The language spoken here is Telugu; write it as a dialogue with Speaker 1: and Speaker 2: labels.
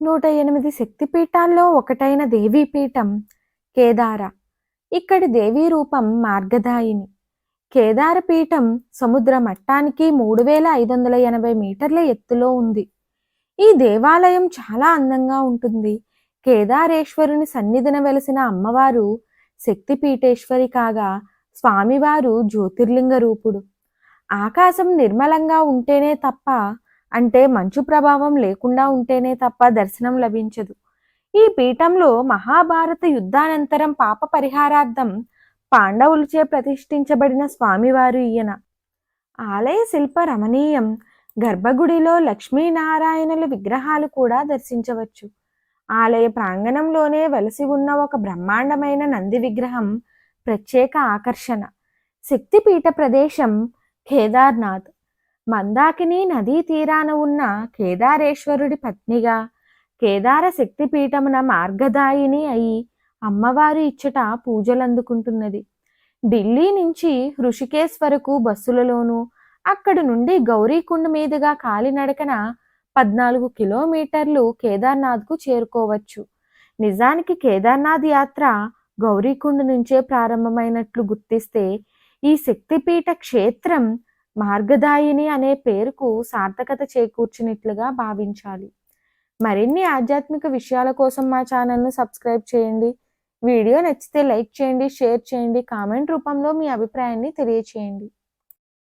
Speaker 1: నూట ఎనిమిది శక్తిపీఠాల్లో ఒకటైన దేవీపీఠం కేదార. ఇక్కడి దేవీ రూపం మార్గదాయిని. కేదారపీఠం సముద్ర మట్టానికి మూడు వేల ఐదు వందల ఎనభై మీటర్ల ఎత్తులో ఉంది. ఈ దేవాలయం చాలా అందంగా ఉంటుంది. కేదారేశ్వరుని సన్నిధిన వెలసిన అమ్మవారు శక్తిపీఠేశ్వరి కాగా స్వామివారు జ్యోతిర్లింగ రూపుడు. ఆకాశం నిర్మలంగా ఉంటేనే తప్ప అంటే మంచు ప్రభావం లేకుండా ఉంటేనే తప్ప దర్శనం లభించదు. ఈ పీఠంలో మహాభారత యుద్ధానంతరం పాప పరిహారార్థం పాండవులచే ప్రతిష్ఠించబడిన స్వామివారు ఈయన. ఆలయ శిల్ప రమణీయం గర్భగుడిలో లక్ష్మీనారాయణుల విగ్రహాలు కూడా దర్శించవచ్చు. ఆలయ ప్రాంగణంలోనే వెలసి ఉన్న ఒక బ్రహ్మాండమైన నంది విగ్రహం ప్రత్యేక ఆకర్షణ. శక్తిపీఠ ప్రదేశం కేదార్నాథ్. మందాకిని నదీ తీరాన ఉన్న కేదారేశ్వరుడి పత్నిగా కేదార శక్తిపీఠమున మార్గదాయిని అయి అమ్మవారు ఇచ్చట పూజలందుకుంటున్నది. ఢిల్లీ నుంచి హృషికేశ్ వరకు బస్సులలోనూ అక్కడి నుండి గౌరీకుండ మీదుగా కాలినడకన పద్నాలుగు కిలోమీటర్లు కేదార్నాథ్కు చేరుకోవచ్చు. నిజానికి కేదార్నాథ్ యాత్ర గౌరీకుండ నుంచే ప్రారంభమైనట్లు గుర్తిస్తే ఈ శక్తిపీఠ క్షేత్రం మార్గదాయిని అనే పేరుకు సార్థకత చేకూర్చినట్లుగా భావించాలి. మరిన్ని ఆధ్యాత్మిక విషయాల కోసం మా ఛానల్ను సబ్స్క్రైబ్ చేయండి. వీడియో నచ్చితే లైక్ చేయండి షేర్ చేయండి కామెంట్ రూపంలో మీ అభిప్రాయాన్ని తెలియచేయండి.